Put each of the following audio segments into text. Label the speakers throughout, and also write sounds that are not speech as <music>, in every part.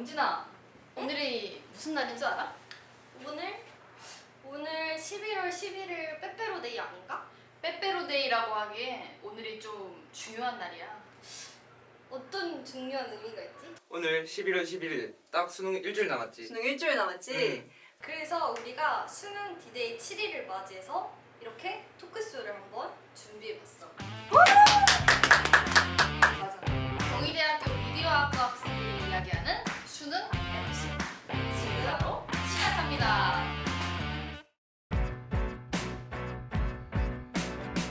Speaker 1: 영진아, 오늘이 무슨 날인 줄 알아?
Speaker 2: 오늘 오늘 11월 11일 빼빼로데이 아닌가?
Speaker 1: 빼빼로데이라고 하기에 오늘이 좀 중요한 날이야.
Speaker 2: 어떤 중요한 의미가 있지?
Speaker 3: 오늘 11월 11일 딱 수능 일주일 남았지.
Speaker 4: 수능 일주일 남았지?
Speaker 3: 응.
Speaker 2: 그래서 우리가 수능 디데이 7일을 맞이해서 이렇게 토크쇼를 한번 준비해봤어.
Speaker 1: 맞아. 경희대학교 미디어학과 수능 MC. 지금 바로 시작합니다.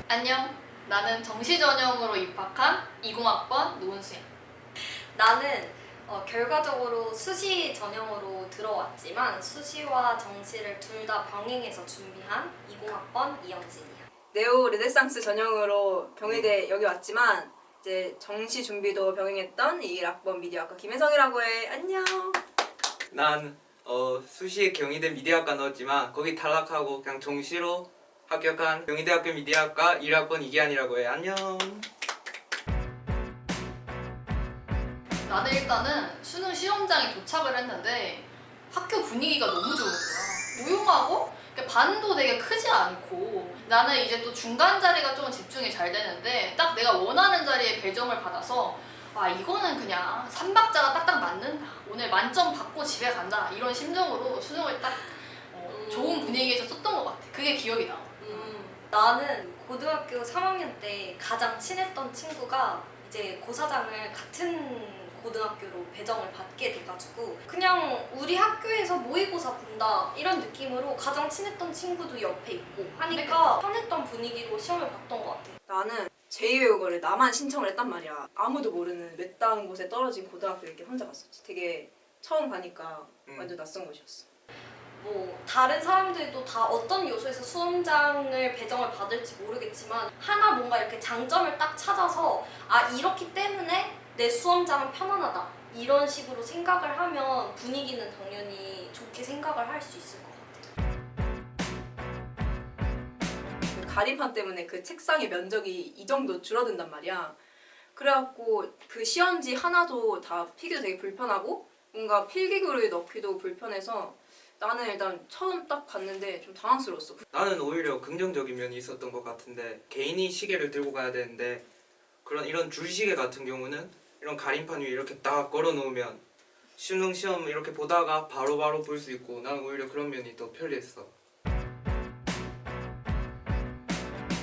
Speaker 1: 안녕. 나는 정시 전형으로 입학한 20학번 노은수야.
Speaker 2: 나는 어, 결과적으로 수시 전형으로 들어왔지만 수시와 정시를 둘 다 병행해서 준비한 20학번 이영진이야.
Speaker 4: 네오 르네상스 전형으로 경희대 여기 왔지만 이제 정시 준비도 병행했던 21학번 미디어학과 김혜성이라고 해. 안녕.
Speaker 3: 난 어, 수시에 경희대 미디어학과 넣었지만 거기 탈락하고 그냥 정시로 합격한 경희대학교 미디어학과 1학번 이기한이라고 해. 안녕.
Speaker 1: 나는 일단은 수능 시험장에 도착을 했는데 학교 분위기가 너무 좋은 거야. 조용하고 이렇게 반도 되게 크지 않고 나는 이제 또 중간 자리가 조금 집중이 잘 되는데 딱 내가 원하는 자리에 배정을 받아서 아 이거는 그냥 삼박자가 딱딱 맞는다. 오늘 만점 받고 집에 간다. 이런 심정으로 수능을 딱 어, 좋은 분위기에서 썼던 것 같아. 그게 기억이 나.
Speaker 2: 음, 나는 고등학교 3학년 때 가장 친했던 친구가 이제 고사장을 같은 고등학교로 배정을 받게 돼가지고 그냥 우리 학교에서 모의고사 본다 이런 느낌으로 가장 친했던 친구도 옆에 있고 하니까 편했던 분위기로 시험을 봤던 것 같아.
Speaker 4: 나는 제2외국어를 나만 신청을 했단 말이야. 아무도 모르는 외딴 곳에 떨어진 고등학교 이렇게 혼자 갔었지. 되게 처음 가니까
Speaker 3: 음.
Speaker 4: 완전 낯선 곳이었어.
Speaker 2: 뭐 다른 사람들도 다 어떤 요소에서 수험장을 배정을 받을지 모르겠지만 하나 뭔가 이렇게 장점을 딱 찾아서 아 이렇기 때문에 내 수험장은 편안하다 이런 식으로 생각을 하면 분위기는 당연히 좋게 생각을 할 수 있을 것 같아요.
Speaker 4: 그 가림판 때문에 그 책상의 면적이 이 정도 줄어든단 말이야. 그래갖고 그 시험지 하나도 다 피기도 되게 불편하고 뭔가 필기구를 넣기도 불편해서 나는 일단 처음 딱 갔는데 좀 당황스러웠어.
Speaker 3: 나는 오히려 긍정적인 면이 있었던 것 같은데 개인이 시계를 들고 가야 되는데 그런 이런 줄시계 같은 경우는 이런 가림판 위에 이렇게 딱 걸어 놓으면 수능 시험 이렇게 보다가 바로바로 볼 수 있고 나는 오히려 그런 면이 더 편리했어.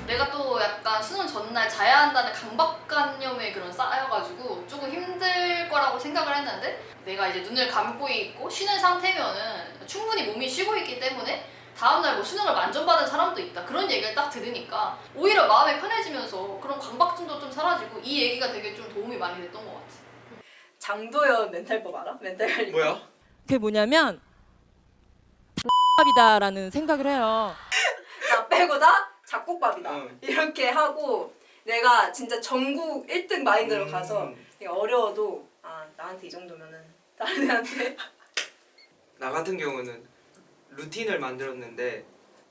Speaker 1: 내가 또 약간 수능 전날 자야 한다는 강박관념에 그런 쌓여가지고 조금 힘들 거라고 생각을 했는데 내가 이제 눈을 감고 있고 쉬는 상태면은 충분히 몸이 쉬고 있기 때문에 다음날 뭐 수능을 만점받은 사람도 있다 그런 얘기를 딱 들으니까 오히려 마음이 편해지면서 그런 강박증도 좀 사라지고 이 얘기가 되게 좀 도움이 많이 됐던 것 같아.
Speaker 4: 장도연 멘탈법 알아? 멘탈 관리.
Speaker 3: 뭐야?
Speaker 5: 그게 뭐냐면 이다라는 생각을 해요. <laughs>
Speaker 4: 나 빼고 다 작곡밥이다.
Speaker 3: 응.
Speaker 4: 이렇게 하고 내가 진짜 전국 1등 마인드로
Speaker 3: 음.
Speaker 4: 가서 어려워도 아 나한테 이 정도면은 다른 애한테
Speaker 3: 나 같은 경우는 루틴을 만들었는데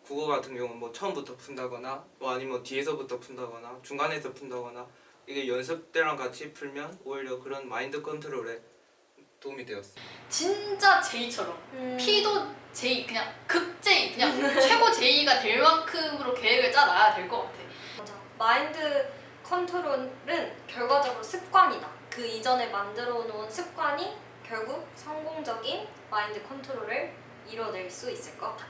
Speaker 3: 국어 같은 경우는 뭐 처음부터 푼다거나 뭐 아니면 뒤에서부터 푼다거나 중간에서 푼다거나 이게 연습 때랑 같이 풀면 오히려 그런 마인드 컨트롤에 도움이 되었어.
Speaker 1: 진짜 제이처럼 P도 제이 그냥 극 제이 그냥 <laughs> 최고 제이가 될 만큼으로 계획을 짜놔야 될 것 같아.
Speaker 2: 맞아. 마인드 컨트롤은 결과적으로 습관이다. 그 이전에 만들어 놓은 습관이 결국 성공적인 마인드 컨트롤을 이뤄낼 수 있을 것 같다.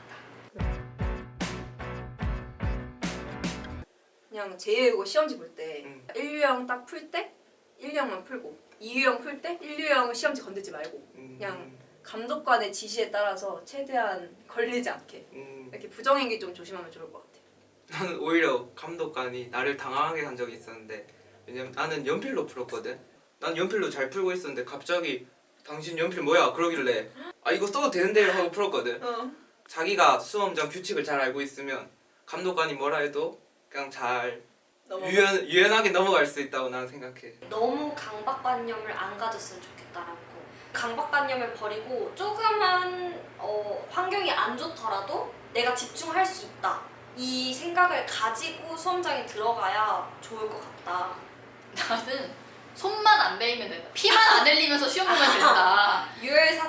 Speaker 4: 그냥 제2외국어 시험지 볼 때
Speaker 3: 음.
Speaker 4: 1, 유형 딱 풀 때 1유형만 풀고 2유형 풀 때 1유형은 시험지 건들지 말고
Speaker 3: 음,
Speaker 4: 그냥 감독관의 지시에 따라서 최대한 걸리지 않게
Speaker 3: 음,
Speaker 4: 이렇게 부정행위 좀 조심하면 좋을 것 같아.
Speaker 3: 나는 오히려 감독관이 나를 당황하게 한 적이 있었는데 왜냐면 나는 연필로 풀었거든. 난 연필로 잘 풀고 있었는데 갑자기 당신 연필 뭐야? 그러길래 아 이거 써도 되는데요 하고 풀었거든.
Speaker 4: 어.
Speaker 3: 자기가 수험장 규칙을 잘 알고 있으면 감독관이 뭐라 해도 그냥 잘
Speaker 4: 넘어가.
Speaker 3: 유연 유연하게 넘어갈 수 있다고 나는 생각해.
Speaker 2: 너무 강박관념을 안 가졌으면 좋겠다라고. 강박관념을 버리고 조금만 어, 환경이 안 좋더라도 내가 집중할 수 있다. 이 생각을 가지고 수험장에 들어가야 좋을 것 같다.
Speaker 1: 나는 손만 안 베이면 된다. 피만 안 흘리면서 시험 보면 된다. <laughs>
Speaker 2: You're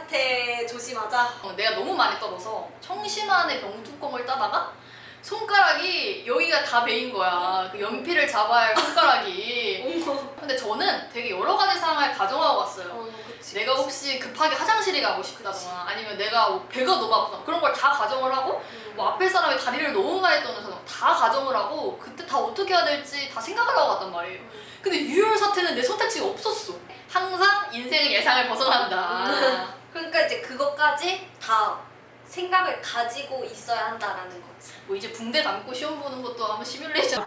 Speaker 1: 맞아. 어, 내가 너무 많이 떨어서 청심환의 병뚜껑을 따다가 손가락이 여기가 다 베인 거야. 그 연필을 잡아야 할 손가락이. <laughs> 근데 저는 되게 여러 가지 상황을 가정하고 갔어요.
Speaker 2: 어, 그치.
Speaker 1: 내가 혹시 급하게 화장실에 가고 싶다거나 아니면 내가 뭐 배가 너무 아프다 그런 걸 다 가정을 하고
Speaker 2: 음.
Speaker 1: 뭐 앞에 사람이 다리를 너무 많이 떠는 사람 다 가정을 하고 그때 다 어떻게 해야 될지 다 생각을 하고 갔단 말이에요. 근데 유혈 사태는 내 선택지가 없었어. 항상 인생의 예상을 벗어난다. <laughs>
Speaker 2: 그러니까 이제 그것까지 다 생각을 가지고 있어야 한다라는 거지.
Speaker 1: 뭐 이제 붕대 감고 시험 보는 것도 한번 시뮬레이션.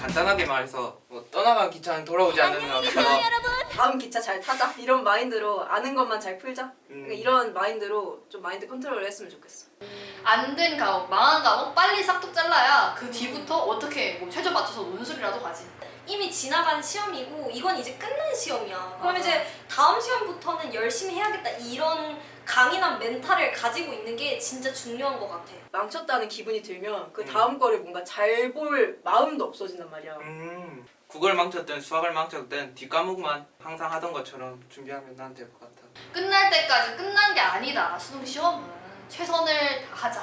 Speaker 3: 간단하게 말해서 뭐 떠나간 기차는 돌아오지 않는 것처럼
Speaker 4: 다음 기차 잘 타자 이런 마인드로 아는 것만 잘 풀자
Speaker 3: 음,
Speaker 4: 그러니까 이런 마인드로 좀 마인드 컨트롤을 했으면 좋겠어
Speaker 1: 안된 과목, 망한 과목 빨리 싹둑 잘라야 그 뒤부터 어떻게 뭐 최저 맞춰서 논술이라도 가지.
Speaker 2: 이미 지나간 시험이고 이건 이제 끝난 시험이야. 그럼
Speaker 1: 맞아.
Speaker 2: 이제 다음 시험부터는 열심히 해야겠다 이런 강인한 멘탈을 가지고 있는 게 진짜 중요한 것 같아.
Speaker 4: 망쳤다는 기분이 들면 그
Speaker 3: 음.
Speaker 4: 다음 거를 뭔가 잘 볼 마음도 없어진단 말이야
Speaker 3: 음, 국어를 망쳤든 수학을 망쳤든 뒷과목만 항상 하던 것처럼 준비하면 난 될 것 같아.
Speaker 1: 끝날 때까지 끝난 게 아니다. 수능 시험은 최선을 다하자.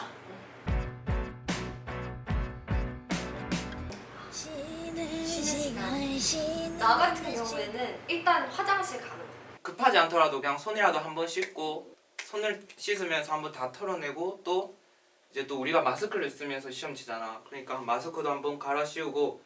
Speaker 2: 나 같은 경우에는 일단 화장실 가는 거.
Speaker 3: 급하지 않더라도 그냥 손이라도 한 번 씻고 손을 씻으면서 한번 다 털어내고 또 이제 또 우리가 마스크를 쓰면서 시험 치잖아. 그러니까 마스크도 한번 갈아 씌우고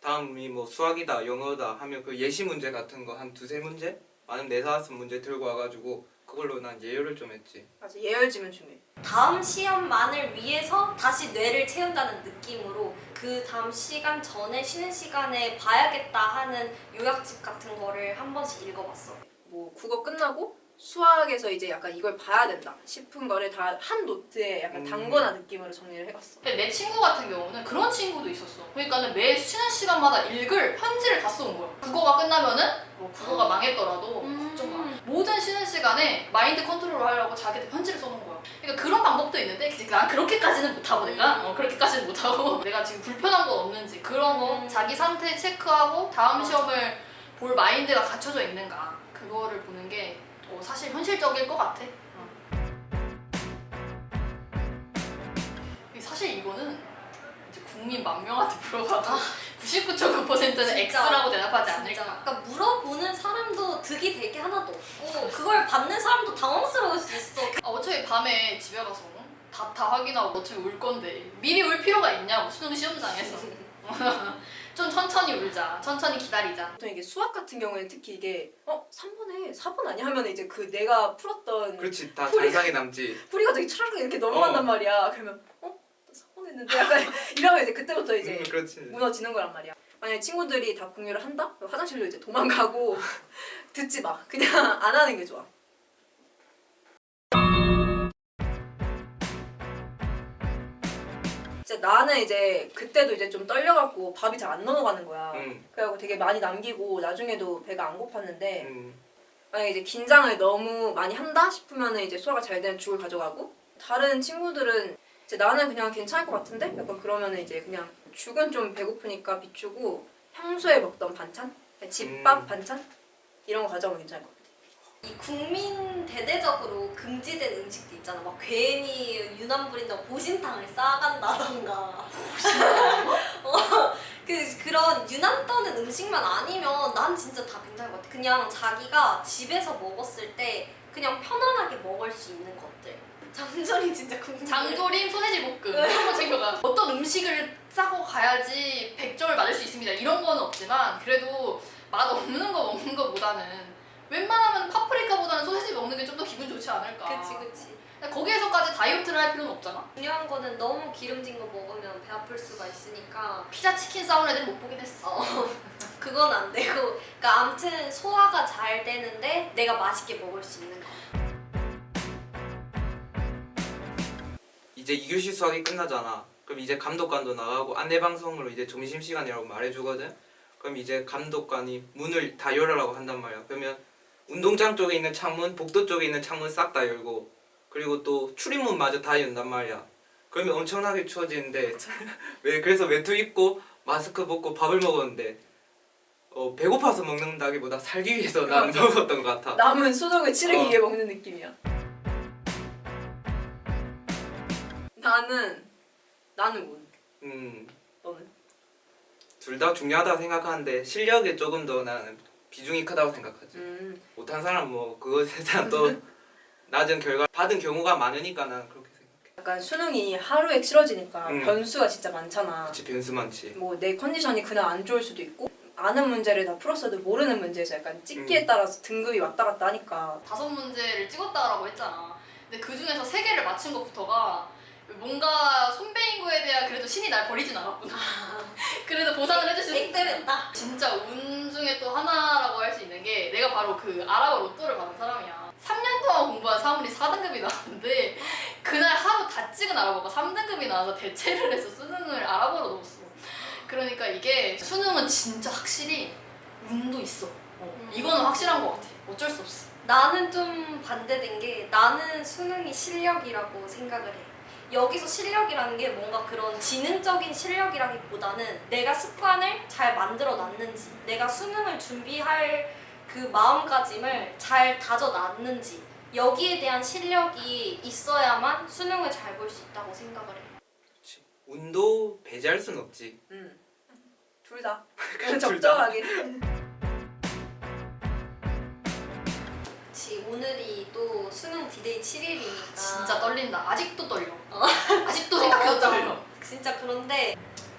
Speaker 3: 다음이 뭐 수학이다 영어다 하면 그 예시 문제 같은 거 한 두세 문제 많은 네다섯 문제 들고 와가지고 그걸로 난 예열을 좀 했지.
Speaker 4: 맞아 예열지면 중요해
Speaker 2: 다음 시험만을 위해서 다시 뇌를 채운다는 느낌으로 그 다음 시간 전에 쉬는 시간에 봐야겠다 하는 요약집 같은 거를 한 번씩 읽어봤어.
Speaker 4: 뭐 국어 끝나고 수학에서 이제 약간 이걸 봐야 된다 싶은 거를 다 한 노트에 약간
Speaker 3: 음.
Speaker 4: 단거나 느낌으로 정리를 해갔어
Speaker 1: 근데 내 친구 같은 경우는 그런 친구도 있었어. 그러니까는 매 쉬는 시간마다 읽을 편지를 다 써온 거야. 국어가 끝나면은 뭐 국어가 망했더라도
Speaker 2: 음.
Speaker 1: 걱정 마. 모든 쉬는 시간에 마인드 컨트롤을 하려고 자기한테 편지를 써놓은 거야. 그러니까 그런 방법도 있는데 난 그렇게까지는 못하고 내가 어, 그렇게까지는 못하고 <laughs> 내가 지금 불편한 건 없는지 그런 거
Speaker 2: 음.
Speaker 1: 자기 상태 체크하고 다음
Speaker 2: 맞아.
Speaker 1: 시험을 볼 마인드가 갖춰져 있는가 그거를 보는 게 어, 사실 현실적일 것 같아. 어. 사실 이거는 이제 국민 만 명한테 <laughs> 물어봐도 99.9%는
Speaker 2: 진짜.
Speaker 1: X라고 대답하지
Speaker 2: 진짜.
Speaker 1: 않을까.
Speaker 2: 그러니까 물어보는 사람도 득이 될 게 하나도 없고 그걸 받는 사람도 당황스러울 수 있어.
Speaker 1: 아, 어차피 밤에 집에 가서 다, 다 확인하고 어차피 울 건데 미리 울 필요가 있냐고 수능 시험장에서 <laughs> 좀 천천히 울자 천천히 기다리자
Speaker 4: 보통 이게 수학 같은 경우에는 특히 이게 어 3번에 4번 아니야 하면 이제 그 내가 풀었던
Speaker 3: 그렇지 다
Speaker 4: 풀이-
Speaker 3: 잔상이 남지. <laughs>
Speaker 4: 풀이가 되게 차라리 이렇게 넘어간단
Speaker 3: 어.
Speaker 4: 말이야 그러면 어? 4번 했는데 약간 <laughs> 이러면 이제 그때부터 이제
Speaker 3: 음, 그렇지.
Speaker 4: 무너지는 거란 말이야. 만약에 친구들이 다 공유를 한다? 그럼 화장실로 이제 도망가고 <laughs> 듣지 마. 그냥 <laughs> 안 하는 게 좋아. 이제 나는 이제 그때도 이제 좀 떨려갖고 밥이 잘 안 넘어가는 거야.
Speaker 3: 음,
Speaker 4: 그래갖고 되게 많이 남기고 나중에도 배가 안 고팠는데
Speaker 3: 음,
Speaker 4: 만약에 이제 긴장을 너무 많이 한다 싶으면은 이제 소화가 잘 되는 죽을 가져가고 다른 친구들은 이제 나는 그냥 괜찮을 것 같은데 약간 그러면은 이제 그냥 죽은 좀 배고프니까 비추고 평소에 먹던 반찬 집밥
Speaker 3: 음.
Speaker 4: 반찬 이런 거 가져오면 괜찮을 것 같아.
Speaker 2: 이 국민 대대적으로 금지된 음식도 있잖아. 막 괜히 유난 부린다고 보신탕을 싸간다던가. <laughs> 어, 그 그런 유난 떠는 음식만 아니면 난 진짜 다 괜찮을 것 같아. 그냥 자기가 집에서 먹었을 때 그냥 편안하게 먹을 수 있는 것들. 장조림 진짜 국민.
Speaker 1: 장조림 소세지 볶음. 이런 거 챙겨가. 어떤 음식을 싸고 가야지 100점을 맞을 수 있습니다. 이런 거는 없지만 그래도 맛 없는 거 먹는 거보다는 웬만하면 파프리카보다는 소세지 먹는 게 좀 더 기분 좋지 않을까.
Speaker 2: 그치 그치.
Speaker 1: 근데 거기에서까지 다이어트를 할 필요는 없잖아.
Speaker 2: 중요한 거는 너무 기름진 거 먹으면 배 아플 수가 있으니까.
Speaker 1: 피자 치킨 싸우는 애들 못 보긴 했어.
Speaker 2: 어, <laughs> 그건 안 되고. 그러니까 아무튼 소화가 잘 되는데 내가 맛있게 먹을 수 있는 거
Speaker 3: 이제 2교시 수학이 끝나잖아. 그럼 이제 감독관도 나가고 안내 방송으로 이제 점심 시간이라고 말해주거든. 그럼 이제 감독관이 문을 다 열으라고 한단 말이야. 그러면 운동장 쪽에 있는 창문, 복도 쪽에 있는 창문 싹 다 열고 그리고 또 출입문마저 다 연단 말이야. 그러면 엄청나게 추워지는데 <laughs> 왜 그래서 외투 입고 마스크 벗고 밥을 먹었는데 어, 배고파서 먹는다기보다 살기 위해서 난 먹었던 것 같아.
Speaker 4: 남은 수능을 치르기
Speaker 3: 어.
Speaker 4: 위해 먹는 느낌이야. 나는 나는 운.
Speaker 3: 음,
Speaker 4: 너는?
Speaker 3: 둘 다 중요하다 생각하는데 실력에 조금 더 나는 비중이 크다고 생각하지.
Speaker 4: 음.
Speaker 3: 못한 사람 뭐 그것에 대한 또 <laughs> 낮은 결과 받은 경우가 많으니까 나는 그렇게 생각해.
Speaker 4: 약간 수능이 하루에 치러지니까
Speaker 3: 음.
Speaker 4: 변수가 진짜 많잖아.
Speaker 3: 그치 변수 많지.
Speaker 4: 뭐 내 컨디션이 그날 안 좋을 수도 있고 아는 문제를 다 풀었어도 모르는 문제에서 약간 찍기에
Speaker 3: 음.
Speaker 4: 따라서 등급이 왔다 갔다 하니까
Speaker 1: 다섯 문제를 찍었다라고 했잖아. 근데 그 중에서 세 개를 맞춘 것부터가 뭔가 손배인 거에 대한 그래도 신이 날 버리진 않았구나. <laughs> 그래도 보상을 해줄 수 있다.
Speaker 2: 땡땡했다.
Speaker 1: 진짜 운 중에 또 하나라고 할 수 있는 게 내가 바로 그 아랍어 로또를 받은 사람이야. 3년 동안 공부한 사물이 4등급이 나왔는데 그날 하루 다 찍은 아랍어가 3등급이 나와서 대체를 해서 수능을 아랍어로 넣었어. 그러니까 이게 수능은 진짜 확실히 운도 있어. 어,
Speaker 2: 음.
Speaker 1: 이거는 확실한 것 같아. 어쩔 수 없어.
Speaker 2: 나는 좀 반대된 게 나는 수능이 실력이라고 생각을 해. 여기서 실력이라는 게 뭔가 그런 지능적인 실력이라기보다는 내가 습관을 잘 만들어 놨는지, 내가 수능을 준비할 그 마음가짐을 잘 다져 놨는지, 여기에 대한 실력이 있어야만 수능을 잘 볼 수 있다고 생각을 해.
Speaker 3: 그치. 운도 배제할 순 없지.
Speaker 4: 음. 둘 다. <laughs>
Speaker 3: 둘 다.
Speaker 4: 적절하게.
Speaker 2: 그치, 오늘이 또 수능 디데이 7일이니까.
Speaker 1: 진짜 떨린다. 아직도 떨려.
Speaker 2: 어. <laughs>
Speaker 1: 아직도 생각해도. 떨려.
Speaker 2: 진짜 그런데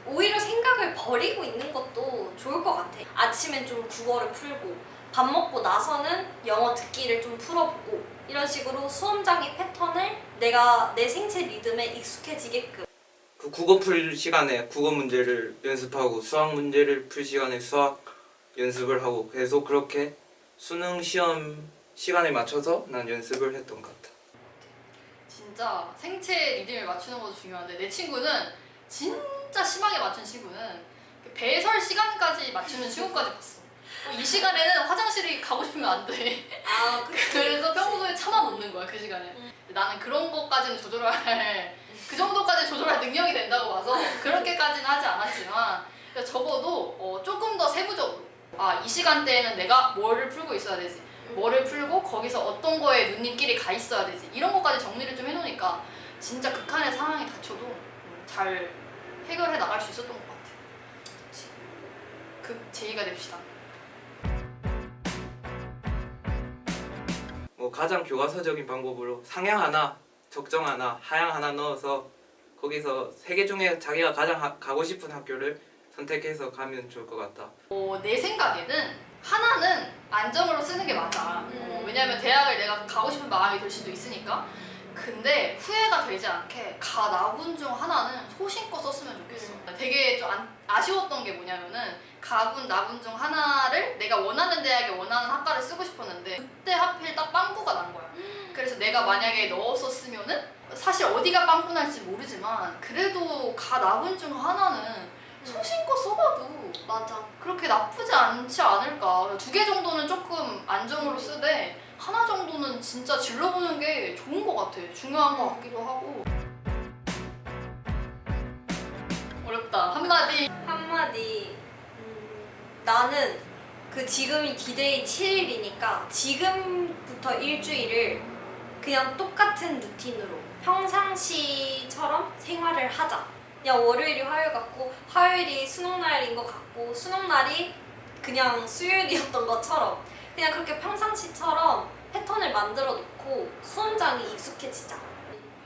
Speaker 2: 오히려 생각을 버리고 있는 것도 좋을 것 같아. 아침엔 좀 국어를 풀고 밥 먹고 나서는 영어 듣기를 좀 풀어보고 이런 식으로 수험장의 패턴을 내가 내 생체 리듬에 익숙해지게끔
Speaker 3: 그 국어 풀 시간에 국어 문제를 연습하고 수학 문제를 풀 시간에 수학 연습을 하고 계속 그렇게 수능 시험 시간에 맞춰서 난 연습을 했던 것 같아.
Speaker 1: 진짜 생체 리듬을 맞추는 것도 중요한데 내 친구는 진짜 심하게 맞춘 친구는 그 배설 시간까지 맞추는 친구까지 봤어. 어, 이 시간에는 화장실에 가고 싶으면 안 돼.
Speaker 2: 아 <laughs>
Speaker 1: 그래서 평소에 참아 놓는 거야 그 시간에.
Speaker 2: 음.
Speaker 1: 나는 그런 것까지는 조절할 그 정도까지 조절할 능력이 된다고 봐서 그렇게까지는 하지 않았지만 적어도 어, 조금 더 세부적으로 아 이 시간대에는 내가 뭐를 풀고 있어야 되지 뭐를 풀고 거기서 어떤 거에 눈잎길이 가 있어야 되지 이런 것까지 정리를 좀 해놓으니까 진짜 극한의 상황이 닥쳐도 음, 잘 해결해 나갈 수 있었던 것 같아. 극 제의가 됩시다.
Speaker 3: 뭐 가장 교과서적인 방법으로 상향 하나, 적정 하나, 하향 하나 넣어서 거기서 세 개 중에 자기가 가장 하- 가고 싶은 학교를 선택해서 가면 좋을 것 같다.
Speaker 1: 어, 내 생각에는 하나는 안정으로 쓰는 게 맞아. 어,
Speaker 2: 음.
Speaker 1: 왜냐면 대학을 내가 가고 싶은 마음이 들 수도 있으니까. 근데 후회가 되지 않게 가 나군 중 하나는 소신껏 썼으면 좋겠어. 되게 좀 안- 아쉬웠던 게 뭐냐면은 가군 나군 중 하나를 내가 원하는 대학에 원하는 학과를 쓰고 싶었는데 그때 하필 딱 빵꾸가 난 거야. 그래서 내가 만약에 넣었었으면은 사실 어디가 빵꾸 날지 모르지만 그래도 가 나군 중 하나는 소신껏 써봐도
Speaker 2: 맞아.
Speaker 1: 그렇게 나쁘지 않지 않을까. 두 개 정도는 조금 안정으로 쓰되 하나 정도는 진짜 질러보는 게 좋은 것 같아. 중요한 것 같기도 하고. 어렵다. 한마디.
Speaker 2: 한마디 음, 나는 그 지금이 디데이 7일이니까 지금부터 일주일을 그냥 똑같은 루틴으로 평상시처럼 생활을 하자 그냥 월요일이 화요일 같고 화요일이 수능날인 것 같고 수능날이 그냥 수요일이었던 것처럼 그냥 그렇게 평상시처럼 패턴을 만들어 놓고 수험장이 익숙해지자.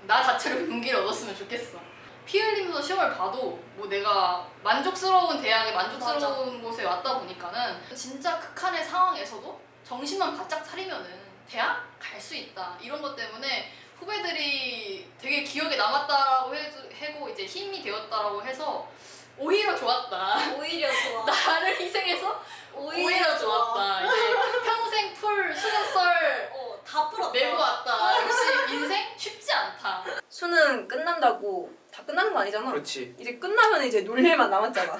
Speaker 1: 나 자체로 용기를 얻었으면 좋겠어. 피 흘리면서 시험을 봐도 뭐 내가 만족스러운 대학에 만족스러운 곳에 왔다 보니까는 진짜 극한의 상황에서도 정신만 바짝 차리면은 대학 갈 수 있다. 이런 것 때문에 후배들이 되게 기억에 남았다라고 해도- 해고 이제 힘이 되었다라고 해서 오히려 좋았다.
Speaker 2: 오히려 좋아 <laughs>
Speaker 1: 나를 희생해서 오히려, 좋았다. 이제 평생 풀 수능 썰
Speaker 2: 어, 다 풀었다
Speaker 1: 내고 왔다. 역시 인생 쉽지 않다.
Speaker 4: 수능 끝난다고 다 끝나는 거 아니잖아.
Speaker 3: 그렇지.
Speaker 4: 이제 끝나면 이제 놀 일만 남았잖아.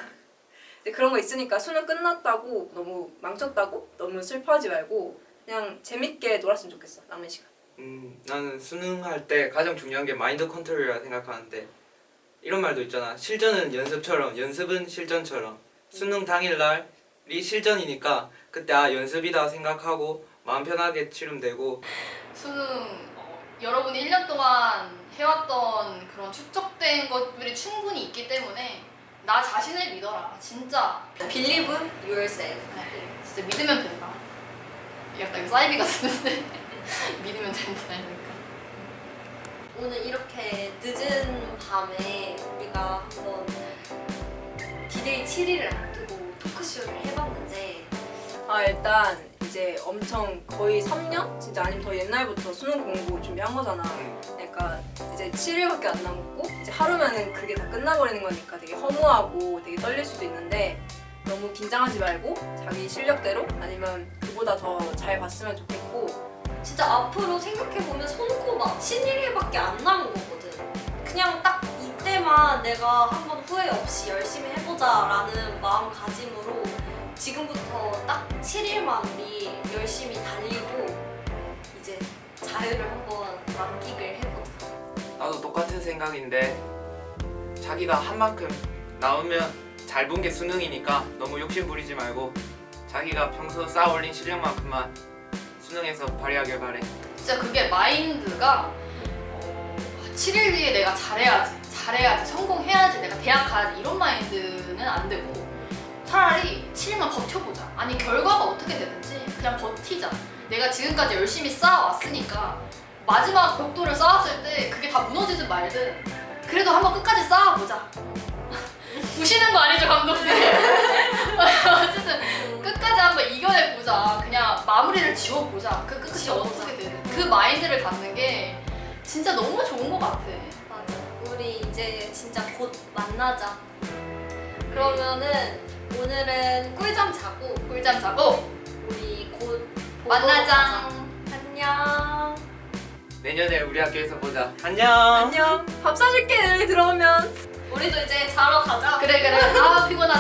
Speaker 4: 이제 그런 거 있으니까 수능 끝났다고 너무 망쳤다고 너무 슬퍼하지 말고 그냥 재밌게 놀았으면 좋겠어 남은 시간.
Speaker 3: 음, 나는 수능할 때 가장 중요한 게 마인드 컨트롤이라 생각하는데 이런 말도 있잖아. 실전은 연습처럼, 연습은 실전처럼. 수능 당일날 실전이니까 그때 아 연습이다 생각하고 마음 편하게 치르면 되고
Speaker 1: 수능 어, 여러분이 1년 동안 해왔던 그런 축적된 것들이 충분히 있기 때문에 나 자신을 믿어라 진짜
Speaker 2: Believe yourself.
Speaker 1: 네, 진짜 믿으면 된다 약간 이거 사이비 같은데 <laughs> 믿으면 된다니까.
Speaker 2: 오늘 이렇게 늦은 밤에 우리가 한번 디데이 7일을 앞두고 토크쇼를 해봤는데
Speaker 4: 아 일단 이제 엄청 거의 3년? 진짜 아니면 더 옛날부터 수능 공부 준비한 거잖아.
Speaker 3: 음,
Speaker 4: 그러니까 이제 7일밖에 안 남았고 이제 하루면은 그게 다 끝나버리는 거니까 되게 허무하고 되게 떨릴 수도 있는데 너무 긴장하지 말고 자기 실력대로 아니면 그보다 더 잘 봤으면 좋겠고
Speaker 2: 진짜 앞으로 생각해보면 손고 막 7일밖에 안 남은 거거든. 그냥 딱 이때만 내가 한번 후회 없이 열심히 해보자라는 마음가짐으로 지금부터 딱 7일만 우리 열심히 달리고 이제 자유를 한번 만끽을 해보자.
Speaker 3: 나도 똑같은 생각인데 자기가 한 만큼 나오면 잘 본 게 수능이니까 너무 욕심 부리지 말고 자기가 평소 쌓아 올린 실력만큼만 수능에서 발휘하길 바래.
Speaker 1: 진짜 그게 마인드가 어, 7일 뒤에 내가 잘해야지 잘해야지 성공해야지 내가 대학 가야지 이런 마인드는 안 되고 차라리 7일만 버텨보자. 아니 결과가 어떻게 되든지 그냥 버티자. 내가 지금까지 열심히 쌓아왔으니까 마지막 벽돌을 쌓았을 때 그게 다 무너지든 말든 그래도 한번 끝까지 쌓아보자. <laughs> 우시는 거 아니죠 감독님 지워보자. 그 끝이
Speaker 2: 지워보자.
Speaker 1: 어떻게 되는. 그 마인드를 갖는 게 진짜 너무 좋은 것 같아.
Speaker 2: 맞아. 우리 이제 진짜 곧 만나자. 그러면은 오늘은 꿀잠 자고
Speaker 1: 꿀잠 자고
Speaker 2: 우리 곧 보고
Speaker 1: 만나자.
Speaker 2: 가자. 안녕.
Speaker 3: 내년에 우리 학교에서 보자. 안녕.
Speaker 4: 안녕 밥 사줄게 내일 들어오면
Speaker 2: 우리도 이제 자러 가자.
Speaker 1: 그래 그래. 아 피곤해.